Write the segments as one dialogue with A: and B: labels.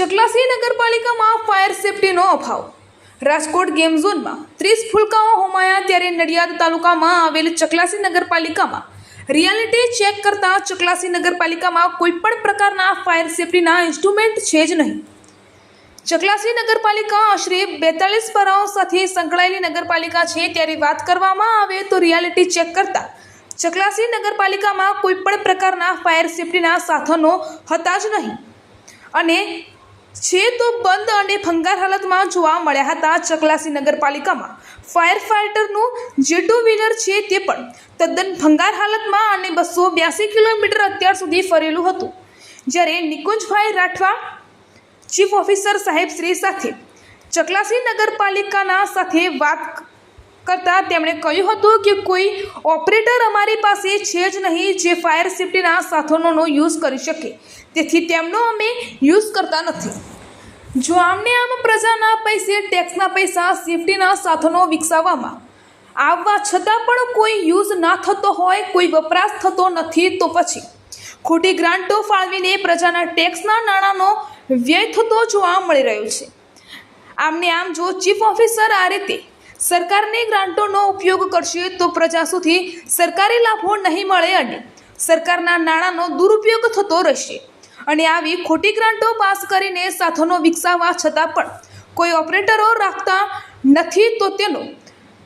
A: નગરપાલિકામાં ફાયર સેફટીનો અભાવ. રાજકોટ ગેમ ઝોનમાં ત્રીસ ફૂલકાઓ હોમાયા ત્યારે નડિયાદ તાલુકામાં આવેલ ચકલાસી નગરપાલિકામાં રિયાલિટી ચેક કરતા ચકલાસી નગરપાલિકામાં કોઈપણ પ્રકારના ફાયર સેફટીના ઇન્સ્ટ્રુમેન્ટ છે જ નહીં. ચકલાસી નગરપાલિકા આશરે બેતાલીસ પરાઓ સાથે સંકળાયેલી નગરપાલિકા છે ત્યારે વાત કરવામાં આવે તો રિયાલિટી ચેક કરતા ચકલાસી નગરપાલિકામાં કોઈપણ પ્રકારના ફાયર સેફટીના સાધનો હતા જ નહીં. અને છે તો બંધ અને ભંગાર હાલતમાં જોવા મળ્યા હતા ચકલાસી નગરપાલિકામાં. ફાયર ફાઇટરનું જે ટુ વ્હીલર છે તે પણ તદ્દન ભંગાર હાલતમાં અને બસો બ્યાસી કિલોમીટર અત્યાર સુધી ફરેલું હતું. જ્યારે નિકુંજભાઈ રાઠવા, ચીફ ઓફિસર સાહેબ શ્રી સાથે ચકલાસી નગરપાલિકાના સાથે વાત કરતાં તેમણે કહ્યું હતું કે કોઈ ઓપરેટર અમારી પાસે છે જ નહીં જે ફાયર સેફટીના સાધનોનો યુઝ કરી શકે. તેથી તેમનો અમે યુઝ કરતા નથી. જો આમને આમ પ્રજાના પૈસે, ટેક્સના પૈસા, સેફટીના સાધનો વિકસાવવામાં આવવા છતાં પણ કોઈ યુઝ ના થતો હોય, કોઈ વપરાશ થતો નથી, તો પછી ખોટી ગ્રાન્ટો ફાળવીને પ્રજાના ટેક્સના નાણાંનો વ્યય થતો જોવા મળી રહ્યો છે. આમને આમ જો ચીફ ઓફિસર આ રીતે સરકારની ગ્રાન્ટોનો ઉપયોગ કરશે તો પ્રજા સુધી સરકારી લાભો નહીં મળે અને સરકારના નાણાંનો દુરુપયોગ થતો રહેશે. અને આવી ખોટી ગ્રાન્ટો પાસ કરીને સાધનો વિકસાવવા છતાં પણ કોઈ ઓપરેટરો રાખતા નથી તો તેનો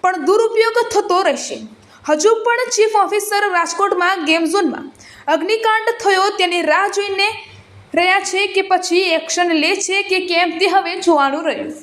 A: પણ દુરુપયોગ થતો રહેશે. હજુ પણ ચીફ ઓફિસર રાજકોટમાં ગેમ ઝોનમાં અગ્નિકાંડ થયો તેની રાહ જોઈને રહ્યા છે કે પછી એક્શન લે છે કે કેમ તે હવે જોવાનું રહ્યું.